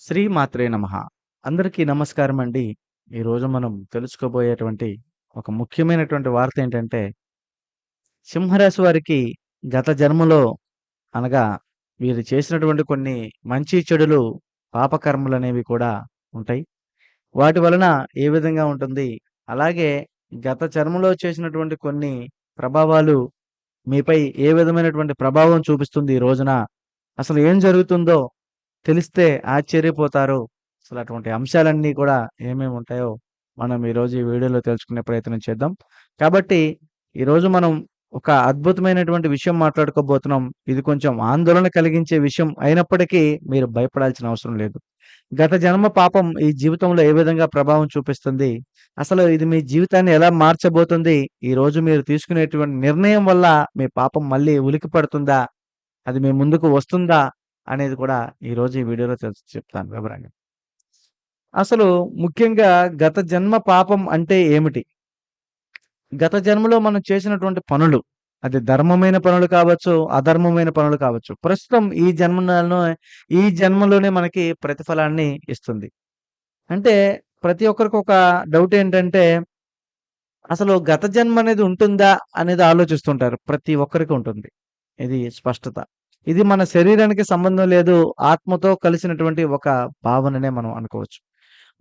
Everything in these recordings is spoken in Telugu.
శ్రీ మాత్రే నమః. అందరికీ నమస్కారం అండి. ఈరోజు మనం తెలుసుకోబోయేటువంటి ఒక ముఖ్యమైనటువంటి వార్త ఏంటంటే, సింహరాశి వారికి గత జన్మలో అనగా వీరు చేసినటువంటి కొన్ని మంచి చెడులు పాపకర్మలు అనేవి కూడా ఉంటాయి. వాటి వలన ఏ విధంగా ఉంటుంది? అలాగే గత జన్మలో చేసినటువంటి కొన్ని ప్రభావాలు మీపై ఏ విధమైనటువంటి ప్రభావం చూపిస్తుంది ఈ రోజున? అసలు ఏం జరుగుతుందో తెలిస్తే ఆశ్చర్యపోతారు. అసలు అటువంటి అంశాలన్నీ కూడా ఏమేమి ఉంటాయో మనం ఈరోజు ఈ వీడియోలో తెలుసుకునే ప్రయత్నం చేద్దాం. కాబట్టి ఈరోజు మనం ఒక అద్భుతమైనటువంటి విషయం మాట్లాడుకోబోతున్నాం. ఇది కొంచెం ఆందోళన కలిగించే విషయం అయినప్పటికీ మీరు భయపడాల్సిన అవసరం లేదు. గత జన్మ పాపం ఈ జీవితంలో ఏ విధంగా ప్రభావం చూపిస్తుంది? అసలు ఇది మీ జీవితాన్ని ఎలా మార్చబోతుంది? ఈ రోజు మీరు తీసుకునేటువంటి నిర్ణయం వల్ల మీ పాపం మళ్ళీ ఉలికి పడుతుందా అది మీ ముందుకు వస్తుందా? అనేది కూడా ఈరోజు ఈ వీడియోలో తెలుసు చెప్తాను వివరంగా. అసలు ముఖ్యంగా గత జన్మ పాపం అంటే ఏమిటి? గత జన్మలో మనం చేసినటువంటి పనులు, అది ధర్మమైన పనులు కావచ్చు, అధర్మమైన పనులు కావచ్చు. ప్రస్తుతం ఈ జన్మలో ఈ జన్మలోనే మనకి ప్రతిఫలాన్ని ఇస్తుంది. అంటే ప్రతి ఒక్కరికి ఒక డౌట్ ఏంటంటే, అసలు గత జన్మ అనేది ఉంటుందా? అనేది ఆలోచిస్తుంటారు. ప్రతి ఒక్కరికి ఉంటుంది. ఇది స్పష్టత. ఇది మన శరీరానికి సంబంధం లేదు. ఆత్మతో కలిసినటువంటి ఒక భావననే మనం అనుకోవచ్చు.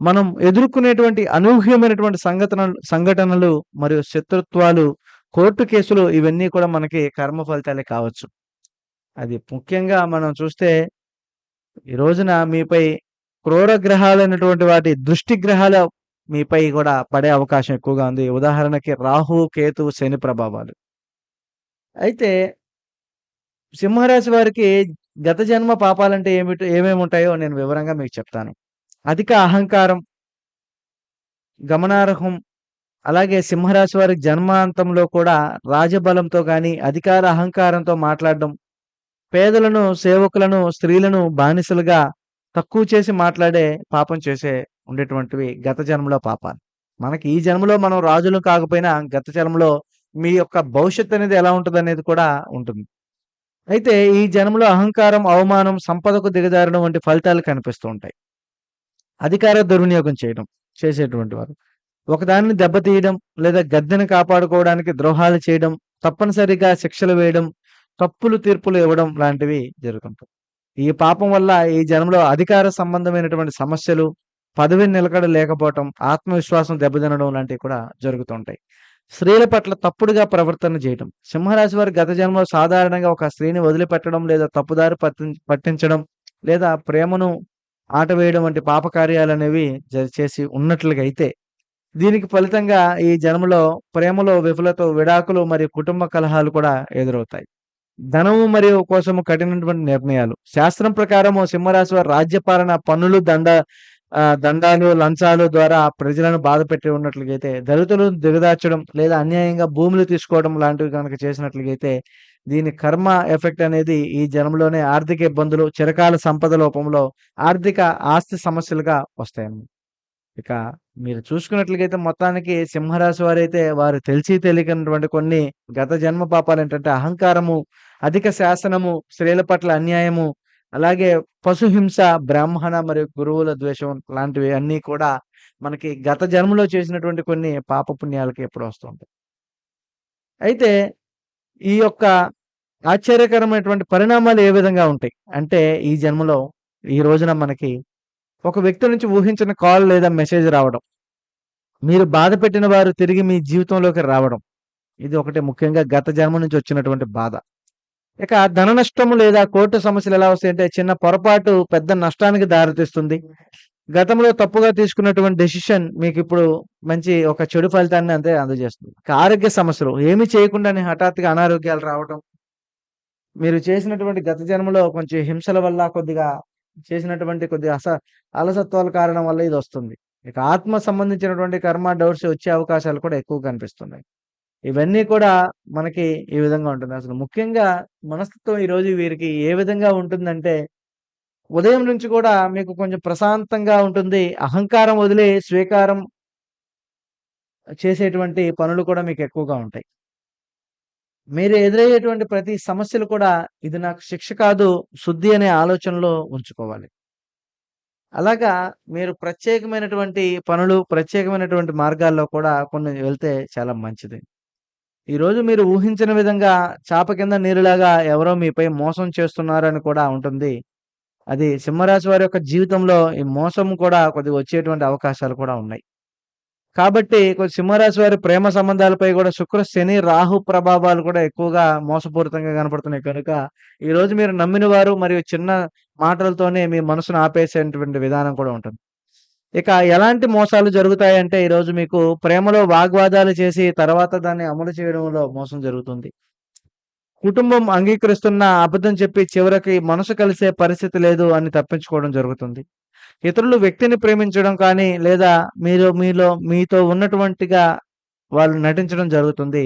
మనం ఎదుర్కొనేటువంటి అనూహ్యమైనటువంటి సంఘటనలు సంఘటనలు మరియు శత్రుత్వాలు, కోర్టు కేసులు ఇవన్నీ కూడా మనకి కర్మ ఫలితాలే కావచ్చు. అది ముఖ్యంగా మనం చూస్తే ఈ రోజున మీపై క్రూర గ్రహాలైనటువంటి వాటి దృష్టి గ్రహాలు మీపై కూడా పడే అవకాశం ఎక్కువగా ఉంది. ఉదాహరణకి రాహు, కేతు, శని ప్రభావాలు. అయితే సింహరాశి వారికి గత జన్మ పాపాలంటే ఏమిటి ఏమేమి ఉంటాయో నేను వివరంగా మీకు చెప్తాను. అధిక అహంకారం గమనార్హం. అలాగే సింహరాశి వారి జన్మాంతంలో కూడా రాజబలంతో కానీ అధికార అహంకారంతో మాట్లాడడం, పేదలను, సేవకులను, స్త్రీలను బానిసలుగా తక్కువ చేసి మాట్లాడే పాపం చేసే ఉండేటువంటివి గత జన్మలో పాపాలు. మనకి ఈ జన్మలో మనం రాజులు కాకపోయినా గత జన్మలో మీ యొక్క భవిష్యత్తు అనేది ఎలా ఉంటదనేది కూడా ఉంటుంది. అయితే ఈ జన్మలో అహంకారం, అవమానం, సంపదకు దిగజారడం వంటి ఫలితాలు కనిపిస్తూ ఉంటాయి. అధికార దుర్వినియోగం చేయడం చేసేటువంటి వారు. ఒకదాన్ని దెబ్బతీయడం లేదా గద్దెను కాపాడుకోవడానికి ద్రోహాలు చేయడం, తప్పనిసరిగా శిక్షలు వేయడం, తప్పులు తీర్పులు ఇవ్వడం లాంటివి జరుగుతుంటాయి. ఈ పాపం వల్ల ఈ జన్మలో అధికార సంబంధమైనటువంటి సమస్యలు, పదవి నిలకడ లేకపోవటం, ఆత్మవిశ్వాసం దెబ్బతినడం లాంటివి కూడా జరుగుతుంటాయి. స్త్రీల పట్ల తప్పుడుగా ప్రవర్తన చేయడం. సింహరాశి వారు గత జన్మలో సాధారణంగా ఒక స్త్రీని వదిలిపెట్టడం లేదా తప్పుదారి పట్టిం పట్టించడం లేదా ప్రేమను ఆటవేయడం వంటి పాపకార్యాలనేవి జ చేసి ఉన్నట్లుగా అయితే, దీనికి ఫలితంగా ఈ జన్మలో ప్రేమలో విఫలత, విడాకులు మరియు కుటుంబ కలహాలు కూడా ఎదురవుతాయి. ధనము మరియు కోసము కఠినటువంటి నిర్ణయాలు. శాస్త్రం ప్రకారము సింహరాశి వారు రాజ్యపాలన, పన్నులు, దండ ఆహ్, దండాలు, లంచాలు ద్వారా ప్రజలను బాధపెట్టి ఉన్నట్లుగైతే, దళితులను దిగదార్చడం లేదా అన్యాయంగా భూములు తీసుకోవడం లాంటివి గనుక చేసినట్లుగైతే, దీని కర్మ ఎఫెక్ట్ అనేది ఈ జనంలోనే ఆర్థిక ఇబ్బందులు, చిరకాల సంపద లోపంలో ఆర్థిక ఆస్తి సమస్యలుగా వస్తాయండి ఇక మీరు చూసుకున్నట్లుగైతే మొత్తానికి సింహరాశి వారైతే వారు తెలిసి తెలియనటువంటి కొన్ని గత జన్మ పాపాలు ఏంటంటే అహంకారము, అధిక శాసనము, స్త్రీల పట్ల అన్యాయము, అలాగే పశుహింస, బ్రాహ్మణ మరియు గురువుల ద్వేషం లాంటివి అన్నీ కూడా మనకి గత జన్మలో చేసినటువంటి కొన్ని పాపపుణ్యాలకి ఎప్పుడు వస్తుంటాయి అయితే ఈ యొక్క ఆశ్చర్యకరమైనటువంటి పరిణామాలు ఏ విధంగా ఉంటాయి? అంటే ఈ జన్మలో ఈ రోజున మనకి ఒక వ్యక్తి నుంచి ఊహించిన కాల్ లేదా మెసేజ్ రావడం. మీరు బాధపెట్టిన వారు తిరిగి మీ జీవితంలోకి రావడం. ఇది ఒకటి ముఖ్యంగా గత జన్మ నుంచి వచ్చినటువంటి బాధ. ఇక ధన నష్టము లేదా కోర్టు సమస్యలు ఎలా వస్తాయంటే చిన్న పొరపాటు పెద్ద నష్టానికి దారితీస్తుంది. గతంలో తప్పుగా తీసుకున్నటువంటి డెసిషన్ మీకు ఇప్పుడు మంచి ఒక చెడు ఫలితాన్ని అంతే అందజేస్తుంది. ఆరోగ్య సమస్యలు ఏమి చేయకుండానే హఠాత్తుగా అనారోగ్యాలు రావడం. మీరు చేసినటువంటి గత జన్మలో కొంచెం హింసల వల్ల కొద్దిగా చేసినటువంటి కొద్దిగా అస అలసత్వాల కారణం వల్ల ఇది వస్తుంది ఇక ఆత్మ సంబంధించినటువంటి కర్మ, డౌట్స్ వచ్చే అవకాశాలు కూడా ఎక్కువ కనిపిస్తున్నాయి. ఇవన్నీ కూడా మనకి ఈ విధంగా ఉంటుంది. అసలు ముఖ్యంగా మనస్తత్వం ఈరోజు వీరికి ఏ విధంగా ఉంటుందంటే, ఉదయం నుంచి కూడా మీకు కొంచెం ప్రశాంతంగా ఉంటుంది. అహంకారం వదిలి స్వీకారం చేసేటువంటి పనులు కూడా మీకు ఎక్కువగా ఉంటాయి. మీరు ఎదురయ్యేటువంటి ప్రతి సమస్యలు కూడా ఇది నాకు శిక్ష కాదు, శుద్ధి అనే ఆలోచనలో ఉంచుకోవాలి. అలాగా మీరు ప్రత్యేకమైనటువంటి పనులు, ప్రత్యేకమైనటువంటి మార్గాల్లో కూడా కొన్ని వెళ్తే చాలా మంచిది. ఈరోజు మీరు ఊహించిన విధంగా చాప కింద నీరులాగా ఎవరో మీపై మోసం చేస్తున్నారని కూడా ఉంటుంది. అది సింహరాశి వారి యొక్క జీవితంలో ఈ మోసం కూడా కొద్దిగా వచ్చేటువంటి అవకాశాలు కూడా ఉన్నాయి. కాబట్టి కొద్ది సింహరాశి వారి ప్రేమ సంబంధాలపై కూడా శుక్ర, శని, రాహు ప్రభావాలు కూడా ఎక్కువగా మోసపూరితంగా కనపడుతున్నాయి కనుక, ఈరోజు మీరు నమ్మిన వారు మరియు చిన్న మాటలతోనే మీ మనసును ఆపేసేటువంటి విధానం కూడా ఉంటుంది. ఇక ఎలాంటి మోసాలు జరుగుతాయంటే ఈరోజు మీకు ప్రేమలో వాగ్వాదాలు చేసి తర్వాత దాన్ని అమలు చేయడంలో మోసం జరుగుతుంది. కుటుంబం అంగీకరిస్తున్న అబద్ధం చెప్పి చివరికి మనసు కలిసే పరిస్థితి లేదు అని తప్పించుకోవడం జరుగుతుంది. ఇతరులు వ్యక్తిని ప్రేమించడం కానీ లేదా మీరు మీలో మీతో ఉన్నటువంటిగా వాళ్ళు నటించడం జరుగుతుంది.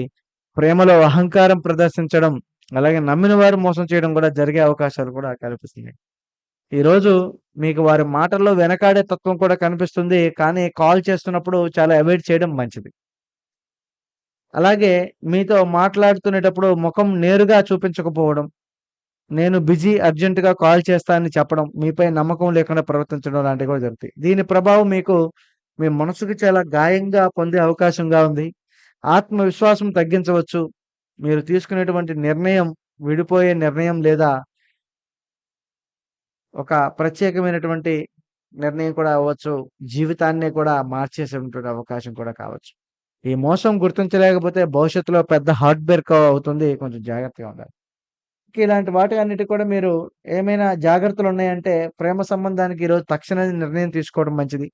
ప్రేమలో అహంకారం ప్రదర్శించడం, అలాగే నమ్మిన వారు మోసం చేయడం కూడా జరిగే అవకాశాలు కూడా కనిపిస్తున్నాయి. ఈరోజు మీకు వారి మాటల్లో వెనకాడే తత్వం కూడా కనిపిస్తుంది. కానీ కాల్ చేస్తున్నప్పుడు చాలా అవాయిడ్ చేయడం మంచిది. అలాగే మీతో మాట్లాడుతునేటప్పుడు ముఖం నేరుగా చూపించకపోవడం. నేను బిజీ అర్జెంట్‌గా కాల్ చేస్తా అని చెప్పడం, మీపై నమ్మకం లేకుండా ప్రవర్తించడం లాంటివి కూడా జరుగుతాయి. దీని ప్రభావం మీకు మీ మనసుకు చాలా గాయంగా పొందే అవకాశంగా ఉంది. ఆత్మవిశ్వాసం తగ్గించవచ్చు. మీరు తీసుకునేటువంటి నిర్ణయం విడిపోయే నిర్ణయం లేదా ఒక ప్రత్యేకమైనటువంటి నిర్ణయం కూడా అవ్వచ్చు. జీవితాన్ని కూడా మార్చేసేటువంటి అవకాశం కూడా కావచ్చు. ఈ మోసం గుర్తించలేకపోతే భవిష్యత్తులో పెద్ద హార్ట్ బ్రేక్ అవుతుంది. కొంచెం జాగ్రత్తగా ఉండాలి. ఇలాంటి వాటి అన్నిటి కూడా మీరు ఏమైనా జాగ్రత్తలు ఉన్నాయంటే ప్రేమ సంబంధానికి ఈరోజు తక్షణ నిర్ణయం తీసుకోవడం మంచిది.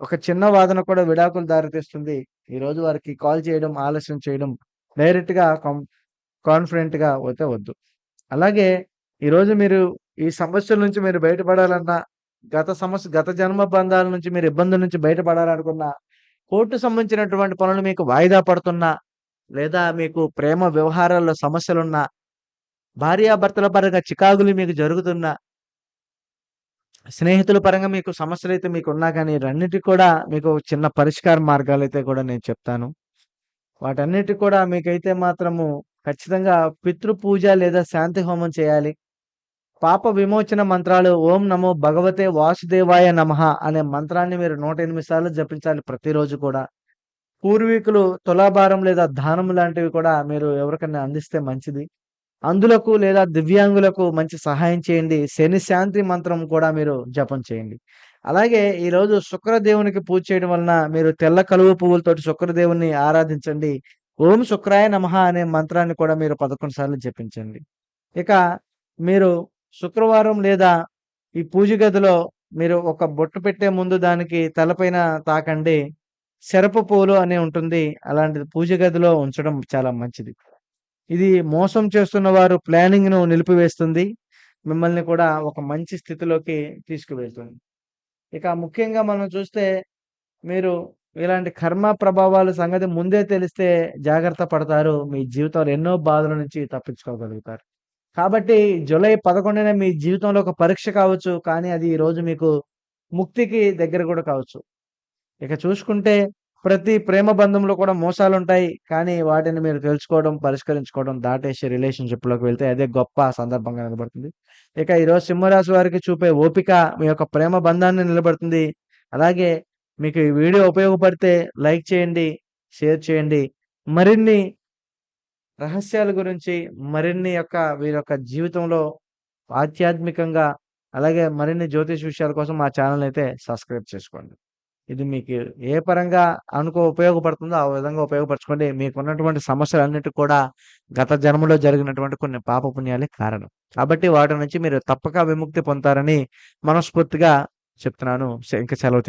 ఒక చిన్న వాదన కూడా విడాకులు దారితీస్తుంది. ఈరోజు వారికి కాల్ చేయడం, ఆలస్యం చేయడం డైరెక్ట్‌గా కాన్ఫిడెంట్‌గా అయితే వద్దు. అలాగే ఈరోజు మీరు ఈ సమస్యల నుంచి మీరు బయటపడాలన్నా, గత సమస్య గత జన్మ బంధాల నుంచి మీరు ఇబ్బందుల నుంచి బయటపడాలనుకున్నా, కోర్టు సంబంధించినటువంటి పనులు మీకు వాయిదా పడుతున్నా, లేదా మీకు ప్రేమ వ్యవహారాల్లో సమస్యలున్నా, భార్యాభర్తల పరంగా చికాకులు మీకు జరుగుతున్నా స్నేహితుల పరంగా మీకు సమస్యలు అయితే మీకు ఉన్నా కానీ ఈరన్నిటికి కూడా మీకు చిన్న పరిష్కార మార్గాలు అయితే కూడా నేను చెప్తాను. వాటన్నిటికి కూడా మీకైతే మాత్రము ఖచ్చితంగా పితృ పూజ లేదా శాంతి హోమం చేయాలి. పాప విమోచన మంత్రాలు ఓం నమో భగవతే వాసుదేవాయ నమః అనే మంత్రాన్ని మీరు 108 సార్లు జపించాలి ప్రతిరోజు కూడా. పూర్వీకులు తులాభారం లేదా దానం లాంటివి కూడా మీరు ఎవరికన్నా అందిస్తే మంచిది. అంధులకు లేదా దివ్యాంగులకు మంచి సహాయం చేయండి. శని శాంతి మంత్రం కూడా మీరు జపం చేయండి. అలాగే ఈరోజు శుక్రదేవునికి పూజ చేయడం వలన మీరు తెల్ల కలువ పువ్వులతోటి శుక్రదేవుని ఆరాధించండి. ఓం శుక్రాయ నమః అనే మంత్రాన్ని కూడా మీరు 11 సార్లు జపించండి. ఇక మీరు శుక్రవారం లేదా ఈ పూజ గదిలో మీరు ఒక బొట్టు పెట్టే ముందు దానికి తలపైన తాకండి. శరపు పూలు అని ఉంటుంది. అలాంటిది పూజ గదిలో ఉంచడం చాలా మంచిది. ఇది మోసం చేస్తున్న వారు ప్లానింగ్‌ను నిలిపివేస్తుంది. మిమ్మల్ని కూడా ఒక మంచి స్థితిలోకి తీసుకువెళ్తుంది. ఇక ముఖ్యంగా మనం చూస్తే మీరు ఇలాంటి కర్మ ప్రభావాల సంగతి ముందే తెలిస్తే జాగ్రత్త పడతారు. మీ జీవితంలో ఎన్నో బాధల నుంచి తప్పించుకోగలుగుతారు. కాబట్టి జూలై 11న మీ జీవితంలో ఒక పరీక్ష కావచ్చు. కానీ అది ఈరోజు మీకు ముక్తికి దగ్గర కూడా కావచ్చు. ఇక చూసుకుంటే ప్రతి ప్రేమ బంధంలో కూడా మోసాలు ఉంటాయి కానీ వాటిని మీరు తెలుసుకోవడం, పరిష్కరించుకోవడం, దాటేసి రిలేషన్‌షిప్‌లోకి వెళ్తే అదే గొప్ప సందర్భంగా నిలబడుతుంది. ఇక ఈరోజు సింహరాశి వారికి చూపే ఓపిక మీ యొక్క ప్రేమ బంధాన్ని నిలబడుతుంది అలాగే మీకు ఈ వీడియో ఉపయోగపడితే లైక్ చేయండి, షేర్ చేయండి. మరిన్ని రహస్యాల గురించి, మరిన్ని యొక్క వీరి యొక్క జీవితంలో ఆధ్యాత్మికంగా అలాగే మరిన్ని జ్యోతిష్ విషయాల కోసం మా ఛానల్ అయితే సబ్స్క్రైబ్ చేసుకోండి. ఇది మీకు ఏ పరంగా అనుకో ఉపయోగపడుతుందో ఆ విధంగా ఉపయోగపరచుకోండి. మీకున్నటువంటి సమస్యలన్నిటికి కూడా గత జన్మలో జరిగినటువంటి కొన్ని పాపపుణ్యాలే కారణం. కాబట్టి వాటి నుంచి మీరు తప్పక విముక్తి పొందుతారని మనస్ఫూర్తిగా చెప్తున్నాను. ఇంకా సెలవు తీసుకుంటాను